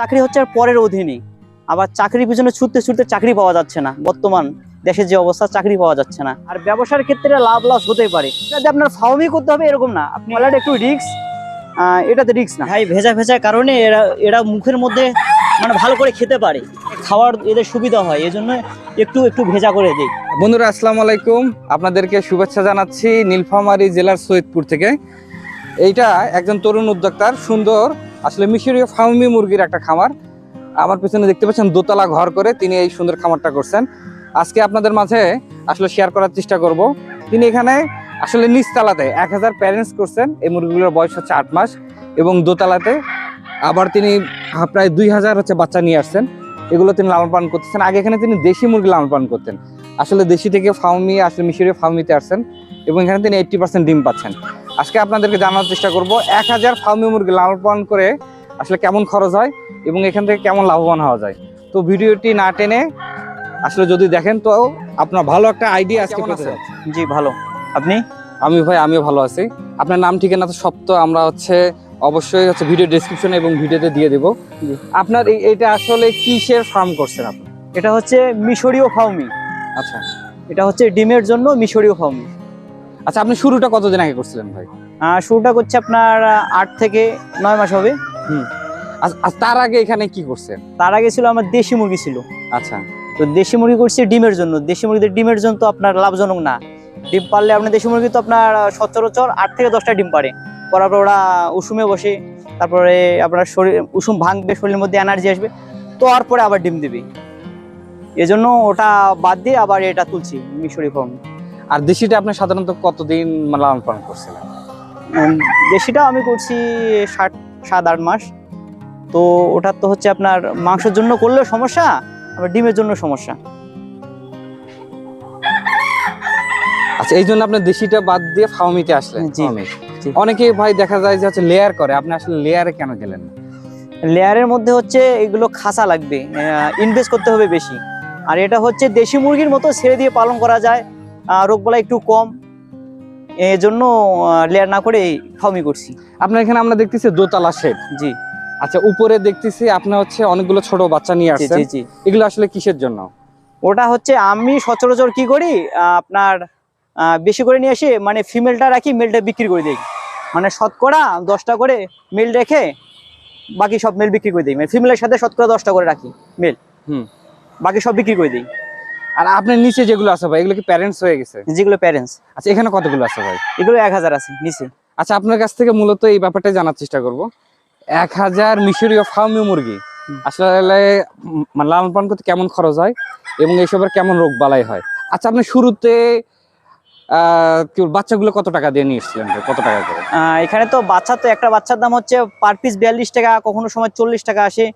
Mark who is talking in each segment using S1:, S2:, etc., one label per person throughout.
S1: চাকরি হচ্ছে আর পরের অধীনে। আবার চাকরির পিছনে ছুটতে ছুটতে চাকরি পাওয়া যাচ্ছে না। বর্তমান দেশের যে অবস্থা, চাকরি পাওয়া যাচ্ছে না। আর ব্যবসার ক্ষেত্রে লাভ লস হতেই পারে। এটাতে আপনার ফার্মই করতে হবে এরকম না। আপনি অলরেডি একটু রিক্স এটাতে রিক্স না। ভাই, ভেজা ভেজা কারণে এরা এরা মুখের মধ্যে মানে ভালো করে খেতে পারে। খাওয়ার এদের সুবিধা হয় এই জন্য একটু একটু ভেজা করে দিই।
S2: বন্ধুরা, আসসালামু আলাইকুম। আপনাদেরকে শুভেচ্ছা জানাচ্ছি নীলফামারী জেলার সৈয়দপুর থেকে। এইটা একজন তরুণ উদ্যোক্তার, সুন্দর আসলে মিশরীয় ফার্মি মুরগির একটা খামার। আমার পিছনে দেখতে পাচ্ছেন দোতলা ঘর করে তিনি এই সুন্দর খামারটা করছেন। আজকে আপনাদের মাঝে আসলে শেয়ার করার চেষ্টা করব। তিনি এখানে আসলে নিচতলাতে এক হাজার প্যারেন্টস করছেন। এই মুরগিগুলোর বয়স হচ্ছে আট মাস এবং দোতলাতে আবার তিনি প্রায় দুই হাজার হচ্ছে বাচ্চা নিয়ে আসছেন। এগুলো তিনি লালন পালন করতেছেন। আগে এখানে তিনি দেশি মুরগি লালন পালন করতেন। আসলে দেশি থেকে ফার্মি আসলে মিশরীয় ফার্মিতে আসছেন এবং এখানে তিনি এইটটি পার্সেন্ট ডিম পাচ্ছেন। আজকে আপনাদেরকে জানার চেষ্টা করব এক হাজার ফার্মি মুরগি লালন পালন করে আসলে কেমন খরচ হয় এবং এখান থেকে কেমন লাভবান হওয়া যায়। তো ভিডিওটি না টেনে আসলে যদি দেখেন তো আপনার ভালো একটা আইডিয়া আজকে পেতে যাচ্ছে।
S1: জি ভালো। আপনি?
S2: আমি ভাই আমিও ভালো আছি। আপনার নাম ঠিকানা তো সব তো আমরা হচ্ছে অবশ্যই হচ্ছে ভিডিও ডেসক্রিপশনে এবং ভিডিওতে দিয়ে দেব। আপনার এই- এটা আসলে কিসের ফার্ম করছেন আপনি?
S1: এটা হচ্ছে মিশরীয় ফার্মি।
S2: আচ্ছা।
S1: এটা হচ্ছে ডিমের জন্য মিশরীয় ফার্মি।
S2: আচ্ছা আপনি শুরুটা কতদিন আগে করছিলেন ভাই?
S1: শুরুটা করছে আপনার আট থেকে নয় মাস হবে।
S2: আর- আর তার আগে এখানে কি করছেন?
S1: তার আগে ছিল আমার দেশি মুরগি ছিল।
S2: আচ্ছা।
S1: তো দেশি মুরগি করছি ডিমের জন্য। দেশি মুরগিদের ডিমের জন্য তো আপনার লাভজনক না। ডিম পারলে আপনার দেশি মুরগি তো আপনার সচরাচর আট থেকে দশটা ডিম পারে। করার পর ওরা উষুমে বসে তারপরে আপনার শরীর উষুম ভাঙবে শরীরের মধ্যে এনার্জি আসবে। তো আর পরে আবার ডিম দিবে। এজন্য ওটা বাদ দিয়ে আবার এটা তুলছি মিশরি ফর্ম
S2: আর দেশিটা আপনি সাধারণত কতদিন মানে লালন পালন করছিলেন?
S1: দেশিটাও আমি করছি ষাট সাত আট মাস। তো ওটার তো হচ্ছে আপনার মাংসের জন্য করলেও সমস্যা আবার ডিমের জন্য সমস্যা।
S2: আচ্ছা এই জন্য আপনি দেশিটা বাদ দিয়ে ফার্মিতে আসলেন
S1: জি।
S2: অনেকে ভাই দেখা যায় যে হচ্ছে লেয়ার করে আপনি আসলে লেয়ারে কেন গেলেন?
S1: লেয়ারের মধ্যে হচ্ছে এগুলো খাসা লাগবে ইনভেস্ট করতে হবে বেশি। আর এটা হচ্ছে দেশি মুরগির মতো ছেড়ে দিয়ে পালন করা যায় রোগ বলা একটু কম। এই জন্য লেয়ার না করে ফার্মি করছি।
S2: আপনার এখানে আমরা দেখতেছি দোতলা শেড
S1: জি।
S2: আচ্ছা উপরে দেখতেছি আপনার হচ্ছে অনেকগুলো ছোট বাচ্চা নিয়ে আসছে
S1: জি জি।
S2: এগুলো আসলে কিসের জন্য?
S1: ওটা হচ্ছে আমি সচরাচর কি করি আপনার আহ, বেশি করে নিয়ে এসে মানে ফিমেলটা রাখি মেলটা বিক্রি করে দিই। মানে শতকরা দশটা করে মেল রেখে বাকি সব মেল বিক্রি করে দিই। মানে ফিমেলের সাথে শতকরা দশটা করে রাখি মেল
S2: হুম।
S1: বাকি সব বিক্রি করে দিই।
S2: আর আপনার নিচে যেগুলো আছে ভাই এগুলো কি প্যারেন্টস হয়ে গেছে?
S1: যেগুলো প্যারেন্টস
S2: আচ্ছা এখানে কতগুলো আছে ভাই?
S1: এগুলো এক হাজার আছে নিচে।
S2: আচ্ছা আপনার কাছ থেকে মূলত এই ব্যাপারটা জানার চেষ্টা করব। এক হাজার মিশরীয় ফার্মি মুরগি? আসলে মানে লালন পালন করতে কেমন খরচ হয় এবং এইসবের কেমন রোগ বালাই হয়? আচ্ছা আপনি শুরুতে বাচ্চাগুলো কত টাকা দিয়ে নিয়ে এসেছিলেন? কত টাকা করে?
S1: এখানে তো বাচ্চা তো একটা বাচ্চার দাম হচ্ছে পার পিস বিয়াল্লিশ টাকা কখনো সময় চল্লিশ টাকা আসে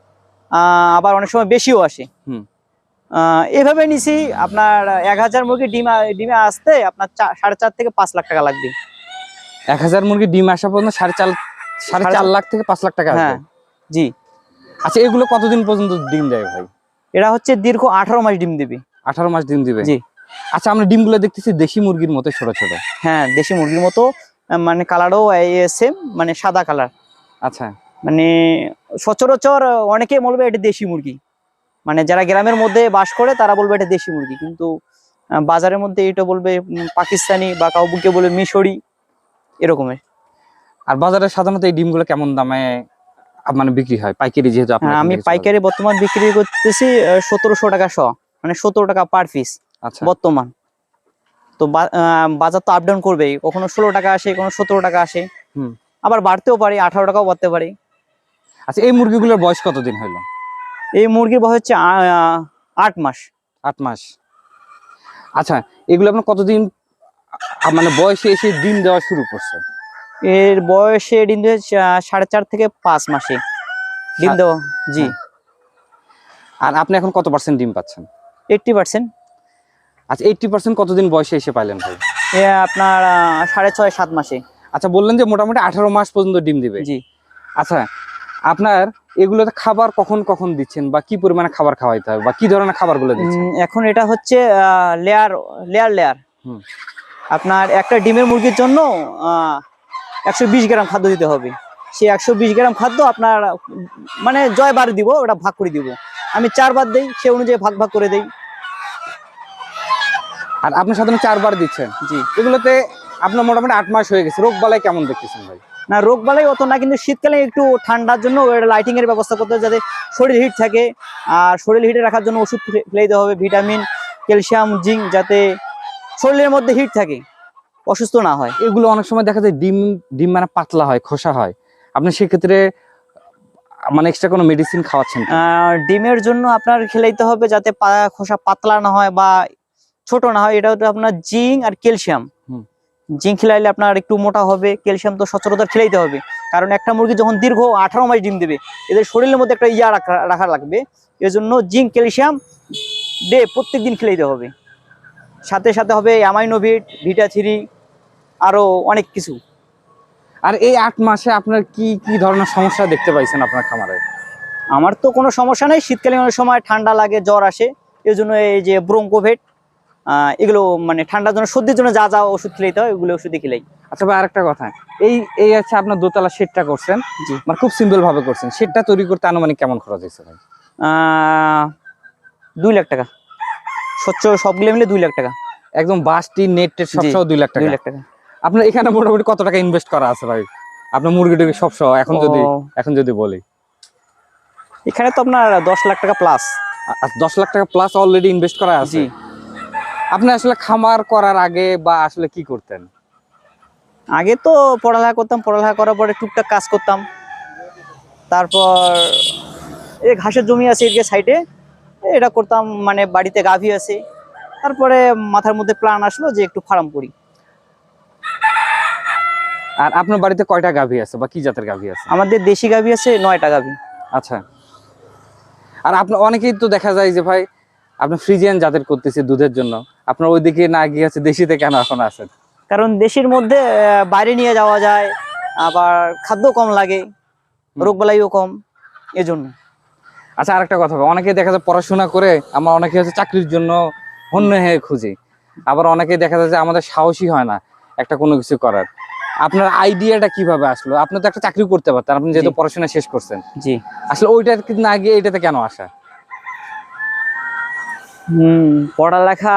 S1: আবার অনেক সময় বেশিও আসে।
S2: হুম।
S1: এভাবে নিছি আপনার এক হাজার মুরগি ডিম ডিমে আসতে আপনার সাড়ে চার থেকে পাঁচ লাখ টাকা লাগবে।
S2: এক হাজার মুরগি ডিম আসা পর্যন্ত সাড়ে চার সাড়ে চার লাখ থেকে পাঁচ লাখ টাকা
S1: হ্যাঁ জি।
S2: আচ্ছা এগুলো কতদিন পর্যন্ত ডিম দেয় ভাই?
S1: এরা হচ্ছে দীর্ঘ আঠারো মাস ডিম দিবে।
S2: আঠারো মাস ডিম দিবে?
S1: জি।
S2: আচ্ছা আমরা ডিমগুলো দেখতেছি দেশি মুরগির মতো ছোট ছোট।
S1: হ্যাঁ দেশি মুরগির মতো মানে কালারও সেম মানে সাদা কালার।
S2: আচ্ছা।
S1: মানে সচরাচর অনেকে বলবে এটা দেশি মুরগি। মানে যারা গ্রামের মধ্যে বাস করে তারা বলবে এটা দেশি মুরগি। কিন্তু বাজারের মধ্যে এটা বলবে পাকিস্তানি বা কাউকে বলবে মিশরি এরকমের।
S2: আর বাজারে সাধারণত এই ডিমগুলো কেমন দামে মানে বিক্রি হয়? পাইকারি যেহেতু
S1: হ্যাঁ, আমি পাইকারি বর্তমান বিক্রি করতেছি সতেরোশো টাকা শ মানে সতেরো টাকা পার পিস
S2: আচ্ছা।
S1: বর্তমান। তো বাজার তো আপ ডাউন করবেই। কখনো ষোলো টাকা আসে কোনো সতেরো টাকা আসে।
S2: হুম।
S1: আবার বাড়তেও পারে আঠারো টাকাও বাড়তে পারে।
S2: আচ্ছা এই মুরগিগুলোর বয়স কতদিন হলো
S1: এই মুরগির বয়স হচ্ছে আট মাস।
S2: আট মাস। আচ্ছা এগুলো আপনার কতদিন মানে বয়সে এসে ডিম দেওয়া শুরু করছে?
S1: এর বয়সে ডিম দেয় সাড়ে চার থেকে পাঁচ মাসে। ডিম দেওয়া জি।
S2: হ্যাঁ। আর আপনি এখন কত পার্সেন্ট ডিম পাচ্ছেন?
S1: Eighty percent.
S2: আচ্ছা এইটটি পার্সেন্ট কতদিন বয়সে এসে পাইলেন ভাই?
S1: আপনার সাড়ে ছয় সাত মাসে।
S2: আচ্ছা বললেন যে মোটামুটি আঠারো মাস পর্যন্ত ডিম দিবে।
S1: জি।
S2: আচ্ছা আপনার এগুলোতে খাবার কখন কখন দিচ্ছেন বা কি পরিমাণে খাবার খাওয়াইতে হবে বা কি ধরনের খাবারগুলো দিচ্ছেন?
S1: এখন এটা হচ্ছে লেয়ার লেয়ার লেয়ার আপনার একটা ডিমের মুরগির জন্য একশো বিশ গ্রাম খাদ্য দিতে হবে। সে একশো বিশ গ্রাম খাদ্য আপনার মানে জয়বার দিব ওটা ভাগ করে দিব। আমি চারবার দেই সে অনুযায়ী ভাগ ভাগ করে দেই।
S2: আর আপনি সাধারণত চারবার দিচ্ছেন?
S1: জি।
S2: এগুলোতে আপনার মোটামুটি আট মাস হয়ে গেছে। রোগ বালাই কেমন দেখতেছেন ভাই?
S1: না রোগ বালাই অত না কিন্তু শীতকালে একটু ঠান্ডার জন্য লাইটিং এর ব্যবস্থা করতে হবে যাতে শরীর হিট থাকে। আর শরীর হিটে রাখার জন্য ওষুধ ফেলে- দিতে হবে ভিটামিন ক্যালসিয়াম জিঙ্ক যাতে শরীরের মধ্যে হিট থাকে অসুস্থ না হয়।
S2: এগুলো অনেক সময় দেখা যায় ডিম ডিম মানে পাতলা হয় খোসা হয়। আপনি সেক্ষেত্রে মানে এক্সট্রা কোনো মেডিসিন খাওয়াচ্ছেন
S1: আহ, ডিমের জন্য আপনার খেলাইতে হবে যাতে খোসা পাতলা না হয় বা ছোট না হয় এটা হচ্ছে আপনার জিঙ্ক আর ক্যালসিয়াম
S2: হুম।
S1: জিঙ্ক খেলাইলে আপনার একটু মোটা হবে ক্যালসিয়াম তো সচরাচর খেলাইতে হবে। কারণ একটা মুরগি যখন দীর্ঘ আঠারো মাস ডিম দেবে এদের শরীরের মধ্যে একটা ইয়া রাখা রাখা লাগবে। এর জন্য জিঙ্ক ক্যালসিয়াম ডে প্রত্যেক দিন খেলাইতে হবে। সাথে সাথে হবে অ্যামাইনোভিট ভিটা থ্রি আরও অনেক কিছু।
S2: আর এই আট মাসে আপনার কি কি ধরনের সমস্যা দেখতে পাইছেন আপনার খামারে?
S1: আমার তো কোনো সমস্যা নেই। শীতকালীন অনেক সময় ঠান্ডা লাগে জ্বর আসে। এর জন্য এই যে ব্রঙ্কোভেট এগুলো মানে ঠান্ডার জন্য সর্দির জন্য যা যা ওষুধ খেলাইতে হয় ওগুলো ওষুধই খেলাই।
S2: আচ্ছা ভাই আরেকটা কথা। এই এই আছে আপনার দোতলা শেডটা করছেন।
S1: জি।
S2: মানে খুব সিম্পল ভাবে করছেন। শেডটা তৈরি করতে আনুমানিক কেমন খরচ হয়েছে ভাই?
S1: দুই লাখ টাকা। স্বচ্ছ সবগুলো মিলে দুই লাখ টাকা।
S2: একদম বাসটি নেট টেট সব সহ দুই লাখ
S1: দুই
S2: টাকা
S1: লাখ টাকা।
S2: আপনার এখানে মোটামুটি কত টাকা ইনভেস্ট করা আছে ভাই? আপনার মুরগি টুরগি সব সহ এখন যদি এখন যদি বলি।
S1: এখানে তো আপনার দশ লাখ টাকা প্লাস
S2: দশ লাখ টাকা প্লাস অলরেডি ইনভেস্ট করা আছে? আপনি আসলে খামার করার আগে বা আসলে কি করতেন?
S1: আগে তো পড়ালেখা করতাম পড়ালেখা করার পরে টুকটাক কাজ করতাম। তারপর এই ঘাসের জমি আছে এদিকে সাইডে এটা করতাম মানে বাড়িতে গাভী আছে। তারপরে মাথার মধ্যে প্ল্যান আসলো যে একটু ফার্ম করি।
S2: আর আপনার বাড়িতে কয়টা গাভী আছে বা কি জাতের গাভী আছে?
S1: আমাদের দেশি গাভী আছে নয়টা গাভী।
S2: আচ্ছা। আর আপনার অনেকেই তো দেখা যায় যে ভাই আপনি ফ্রিজিয়ান জাতের করতেছে দুধের জন্য। আপনার ওইদিকে না গিয়ে আছে দেশিতে কেন এখন আছেন?
S1: কারণ দেশের মধ্যে বাইরে নিয়ে যাওয়া যায় আবার খাদ্য কম লাগে রোগ বালাইও কম এজন্য।
S2: আচ্ছা আরেকটা কথা অনেকে দেখা যায় পড়াশোনা করে আমরা অনেকে হচ্ছে চাকরির জন্য হন্য হয়ে খুঁজি। আবার অনেকে দেখা যায় যে আমাদের সাহসী হয় না একটা কোনো কিছু করার। আপনার আইডিয়াটা কীভাবে আসলো? আপনি তো একটা চাকরি করতে পারতেন আপনি যেহেতু পড়াশোনা শেষ করছেন।
S1: জি।
S2: আসলে ওইটা না গিয়ে এটাতে কেন আসা?
S1: হুম। পড়ালেখা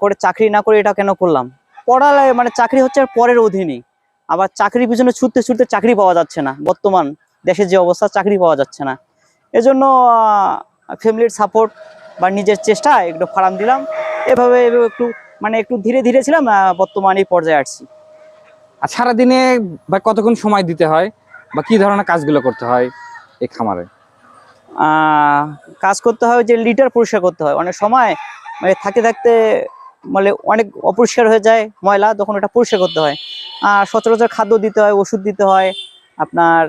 S1: করে চাকরি না করে এটা কেন করলাম? পড়ালেখা মানে চাকরি হচ্ছে পরের অধীনে। আবার চাকরির পিছনে ছুটতে ছুটতে চাকরি পাওয়া যাচ্ছে না। বর্তমান দেশের যে অবস্থা চাকরি পাওয়া যাচ্ছে না। এজন্য ফ্যামিলির সাপোর্ট বা নিজের চেষ্টা একটু ফার্ম দিলাম। এভাবে একটু মানে একটু ধীরে ধীরে ছিলাম বর্তমান এই পর্যায়ে আসছি
S2: আর সারাদিনে বা কতক্ষণ সময় দিতে হয়? বা কি ধরনের কাজগুলো করতে হয় এই খামারে?
S1: কাজ করতে হয় যে লিটার পরিষ্কার করতে হয়। অনেক সময় মানে থাকতে থাকতে মানে অনেক অপরিষ্কার হয়ে যায় ময়লা তখন ওটা পরিষ্কার করতে হয়। আর সচরাচর খাদ্য দিতে হয় ওষুধ দিতে হয় আপনার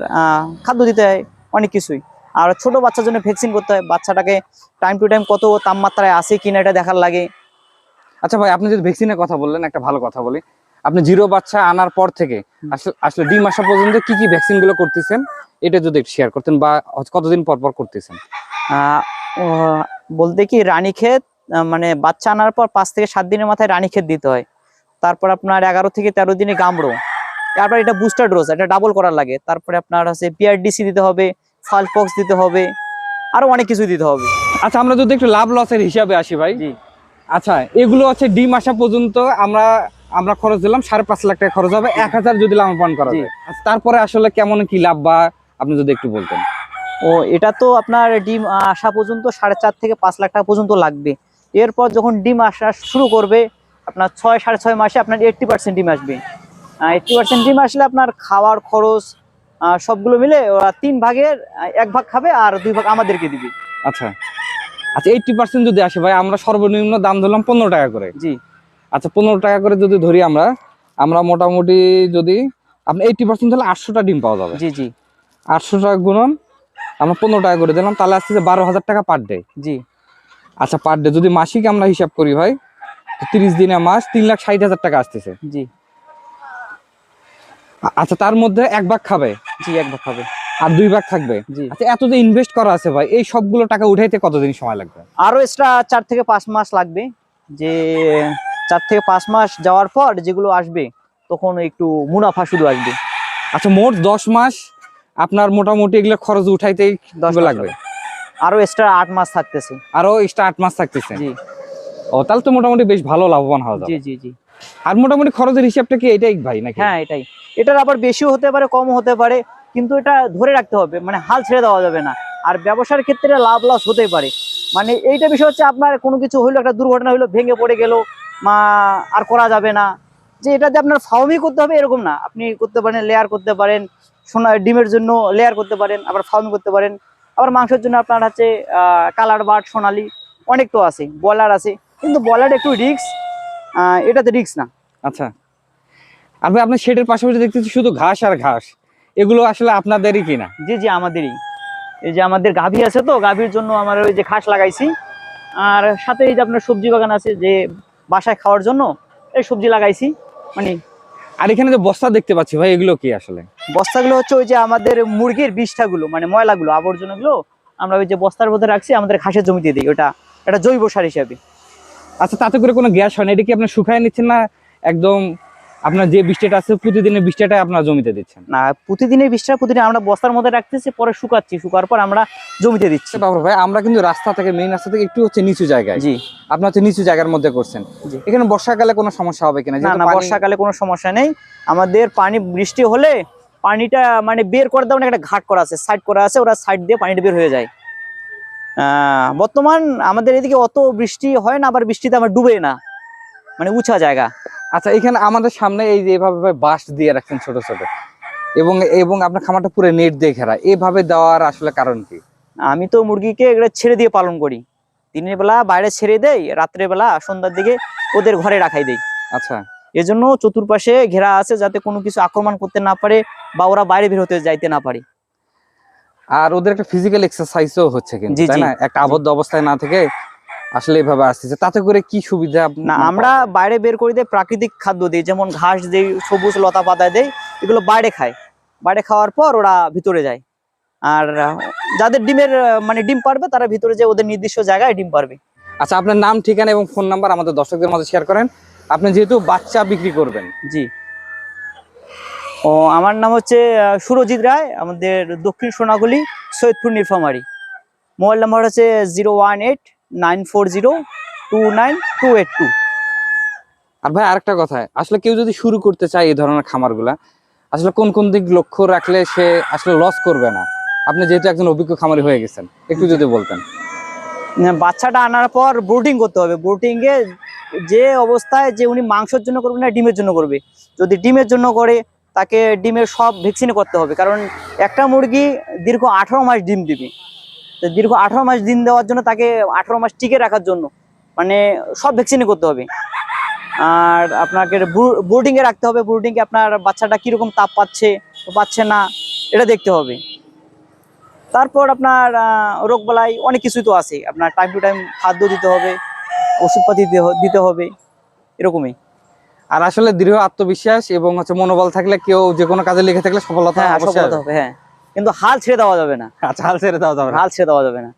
S1: খাদ্য দিতে হয় অনেক কিছুই। আর ছোট বাচ্চার জন্য ভ্যাকসিন করতে হয় বাচ্চাটাকে টাইম টু টাইম কত তাপমাত্রায় আছে কিনা এটা দেখার লাগে।
S2: আচ্ছা ভাই আপনি যদি ভ্যাকসিনের কথা বললেন একটা ভালো কথা বলি। আপনি জিরো বাচ্চা আনার পর থেকে আসলে আসলে ডিম আসা পর্যন্ত কি কি ভ্যাকসিনগুলো করতেছেন? এটা যদি শেয়ার করতেন বা কতদিন পর পর করতেছেন?
S1: বলতে কি রানীক্ষেত মানে বাচ্চা আনার পর পাঁচ থেকে সাত দিনের মাথায় রানীক্ষেত দিতে হয়। তারপর আপনার এগারো থেকে তেরো দিনে গামড়ো তারপর এটা বুস্টার ডোজ এটা ডাবল করার লাগে। তারপরে আপনার হচ্ছে পিআরডিসি দিতে হবে ফালপক্স দিতে হবে আরও অনেক কিছু দিতে হবে।
S2: আচ্ছা আমরা যদি একটু লাভ লসের হিসাবে আসি ভাই।
S1: জি।
S2: আচ্ছা এগুলো হচ্ছে ডিম আসা পর্যন্ত আমরা আমরা খরচ দিলাম সাড়ে পাঁচ লাখ টাকা খরচ হবে। এক হাজার যদি লাভবান করা যায়। আচ্ছা, তারপরে আসলে কেমন কি লাভ বা আপনি যদি একটু বলতেন।
S1: ও এটা তো আপনার ডিম আসা পর্যন্ত সাড়ে চার থেকে পাঁচ লাখ টাকা পর্যন্ত লাগবে। এরপর যখন ডিম আসা শুরু করবে আপনার ছয় সাড়ে ছয় মাসে আপনার এইট্টি পার্সেন্ট ডিম আসবে। এইট্টি পার্সেন্ট ডিম আসলে আপনার খাওয়ার খরচ সবগুলো মিলে ওরা তিন ভাগের এক ভাগ খাবে আর দুই ভাগ আমাদেরকে দিবে।
S2: আচ্ছা। আচ্ছা এইটটি পার্সেন্ট যদি আসে ভাই আমরা সর্বনিম্ন দাম ধরলাম পনেরো টাকা করে।
S1: জি।
S2: আচ্ছা পনেরো টাকা করে যদি ধরি আমরা আমরা মোটামুটি যদি আপনি এইটটি পার্সেন্ট হলে আটশোটা ডিম পাওয়া যাবে।
S1: জি জি।
S2: আটশো টাকা গুণন আমরা পনেরো টাকা করে দিলাম তাহলে আসছে বারো হাজার টাকা পার ডে
S1: জি।
S2: আচ্ছা পার ডে যদি মাসিক আমরা হিসাব করি ভাই তিরিশ দিনে মাস তিন লাখ ষাট হাজার টাকা আসতেছে।
S1: জি।
S2: আচ্ছা তার মধ্যে এক ভাগ খাবে?
S1: জি এক ভাগ খাবে।
S2: আর দুই ভাগ থাকবে?
S1: জি।
S2: আচ্ছা এত যে ইনভেস্ট করা আছে ভাই এই সবগুলো টাকা উঠাইতে কতদিন সময় লাগবে?
S1: আরও এক্সট্রা চার থেকে পাঁচ মাস লাগবে। যে চার থেকে পাঁচ মাস যাওয়ার পর যেগুলো আসবে তখন একটু মুনাফা শুধু আসবে।
S2: আচ্ছা মোট দশ মাস আপনার মোটামুটি এগুলো খরচ উঠাইতেই
S1: দশ
S2: লাগবে।
S1: আরও এক্সট্রা আট মাস থাকতেছে।
S2: আরও এক্সট্রা আট মাস থাকতেছে।
S1: জি।
S2: ও তাহলে তো মোটামুটি বেশ ভালো লাভবান হওয়া যাবে।
S1: জি জি জি।
S2: আর মোটামুটি খরচের হিসাবটা কি এটাই ভাই নাকি?
S1: হ্যাঁ এটাই। এটার আবার বেশিও হতে পারে কমও হতে পারে কিন্তু এটা ধরে রাখতে হবে মানে হাল ছেড়ে দেওয়া যাবে না। আর ব্যবসার ক্ষেত্রে লাভ লস হতেই পারে। মানে এইটা বিষয় হচ্ছে আপনার কোনো কিছু হইল একটা দুর্ঘটনা হইল ভেঙে পড়ে গেল মা আর করা যাবে না। যে এটাতে আপনার ফার্মই করতে হবে এরকম না। আপনি করতে পারেন লেয়ার করতে পারেন সোনা ডিমের জন্য লেয়ার করতে পারেন আবার ফার্মিং করতে পারেন। আবার মাংসের জন্য আপনার হচ্ছে কালার বাট সোনালি অনেক তো আছে বলার আছে। কিন্তু বলার একটু রিক্স এটাতে রিক্স না।
S2: আচ্ছা। ভাই আপনার শেডের পাশাপাশি দেখতেছি শুধু ঘাস আর ঘাস। এগুলো আসলে আপনাদেরই কিনা?
S1: জি জি আমাদেরই। এই যে আমাদের গাভী আছে তো গাভীর জন্য আমার ওই যে ঘাস লাগাইছি। আর সাথে এই যে আপনার সবজি বাগান আছে যে বাসায় খাওয়ার জন্য এই সবজি লাগাইছি। মানে
S2: আর এখানে যে বস্তা দেখতে পাচ্ছি ভাই এগুলো কি আসলে?
S1: বস্তাগুলো হচ্ছে ওই যে আমাদের মুরগির বিষ্ঠাগুলো মানে ময়লাগুলো আবর্জনাগুলো আমরা ওই যে বস্তার মধ্যে রাখছি আমাদের ঘাসের জমিতে দিই। ওটা এটা জৈব সার হিসাবে।
S2: আচ্ছা তাতে করে কোনো গ্যাস হয় না? এটা কি আপনার শুকায় নিচ্ছেন না একদম আপনার যে বৃষ্টিটা আছে প্রতিদিনের বৃষ্টিটা আপনার জমিতে দিচ্ছেন?
S1: না প্রতিদিনের বিষ্ঠা প্রতিদিন আমরা বস্তার মধ্যে রাখতেছি পরে শুকাচ্ছি শুকার পর আমরা জমিতে দিচ্ছি।
S2: বাবর ভাই আমরা কিন্তু রাস্তা থেকে মেইন রাস্তা থেকে একটু হচ্ছে নিচু জায়গায়।
S1: জি।
S2: আপনার হচ্ছে নিচু জায়গার মধ্যে করছেন। এখানে বর্ষাকালে কোনো সমস্যা হবে কিনা?
S1: না বর্ষাকালে কোনো সমস্যা নেই। আমাদের পানি বৃষ্টি হলে পানিটা মানে বের করে দেওয়া একটা ঘাট করা আছে সাইড করা আছে ওরা সাইড দিয়ে পানিটা বের হয়ে যায়। আহ, বর্তমান আমাদের এদিকে অত বৃষ্টি হয় না আবার বৃষ্টিতে আমার ডুবে না। মানে উঁচা জায়গা।
S2: আচ্ছা এখানে আমাদের সামনে এই যে এভাবে বাঁশ দিয়ে রাখছেন ছোট ছোট। এবং এবং আপনার খামারটা পুরো নেট দিয়ে ঘেরা। এভাবে দেওয়ার আসলে কারণ কি?
S1: আমি তো মুরগিকে এগুলো ছেড়ে দিয়ে পালন করি। দিনের বেলা বাইরে ছেড়ে দেই রাত্রে বেলা সন্ধ্যার দিকে ওদের ঘরে রাখাই দেই।
S2: আচ্ছা।
S1: এজন্য চতুর্পাশে ঘেরা আছে যাতে কোনো কিছু আক্রমণ করতে না পারে বা ওরা বাইরে বের হতে যাইতে না পারে।
S2: আর ওদের একটা ফিজিক্যাল এক্সারসাইজও হচ্ছে কিন্তু তাই না? একটা আবদ্ধ অবস্থায় না থেকে আসলে এভাবে আসতেছে। তাতে করে কি সুবিধা
S1: না আমরা বাইরে বের করে দিই প্রাকৃতিক খাদ্য দিই যেমন ঘাস দিই সবুজ লতা পাতা দেই এগুলো বাইরে খায়। বাইরে খাওয়ার পর ওরা ভিতরে যায়। আর যাদের ডিমের মানে ডিম পারবে তারা ভিতরে যে ওদের নির্দিষ্ট জায়গায় ডিম পারবে।
S2: আচ্ছা আপনার নাম ঠিকানা এবং ফোন নাম্বার আমাদের দর্শকদের মধ্যে শেয়ার করেন। আপনি যেহেতু বাচ্চা বিক্রি করবেন।
S1: জি। ও আমার নাম হচ্ছে সুরজিৎ রায় আমাদের দক্ষিণ সোনাগুলি সৈয়দপুর নীলফামারি। মোবাইল নাম্বার হচ্ছে zero one eight nine four zero two nine two eight two.
S2: আর ভাই আরেকটা কথা আসলে কেউ যদি শুরু করতে চায় এই ধরনের খামারগুলা আসলে কোন কোন দিক লক্ষ্য রাখলে সে আসলে লস করবে না? আপনি যেহেতু একজন অভিজ্ঞ খামারি হয়ে গেছেন একটু যদি বলতেন।
S1: বাচ্চাটা আনার পর ব্রুটিং করতে হবে। ব্রুটিং এ যে অবস্থায় যে উনি মাংসের জন্য করবে না ডিমের জন্য করবে। যদি ডিমের জন্য করে তাকে ডিমের সব ভ্যাকসিন করতে হবে। কারণ একটা মুরগি দীর্ঘ আঠারো মাস ডিম দিবে। তো দীর্ঘ আঠারো মাস ডিম দেওয়ার জন্য তাকে আঠারো মাস টিকে রাখার জন্য। মানে সব ভ্যাকসিনই করতে হবে। আর আপনাকে বোর্ডিং এ রাখতে হবে। বোর্ডিং এ আপনার বাচ্চাটা কীরকম তাপ পাচ্ছে পাচ্ছে না এটা দেখতে হবে। তারপর আপনার রোগ বালাই অনেক কিছুই তো আছে। আপনার টাইম টু টাইম খাদ্য দিতে হবে ওষুধপাতি দিতে দিতে হবে এরকমই।
S2: আর আসলে দৃঢ় আত্মবিশ্বাস এবং হচ্ছে মনোবল থাকলে কেউ যে কোনো কাজে লেগে থাকলে সফলতা
S1: হ্যাঁ সফলতা হবে হ্যাঁ। কিন্তু হাল ছেড়ে দেওয়া যাবে না।
S2: আচ্ছা হাল ছেড়ে দেওয়া যাবে
S1: হাল ছেড়ে দেওয়া যাবে না।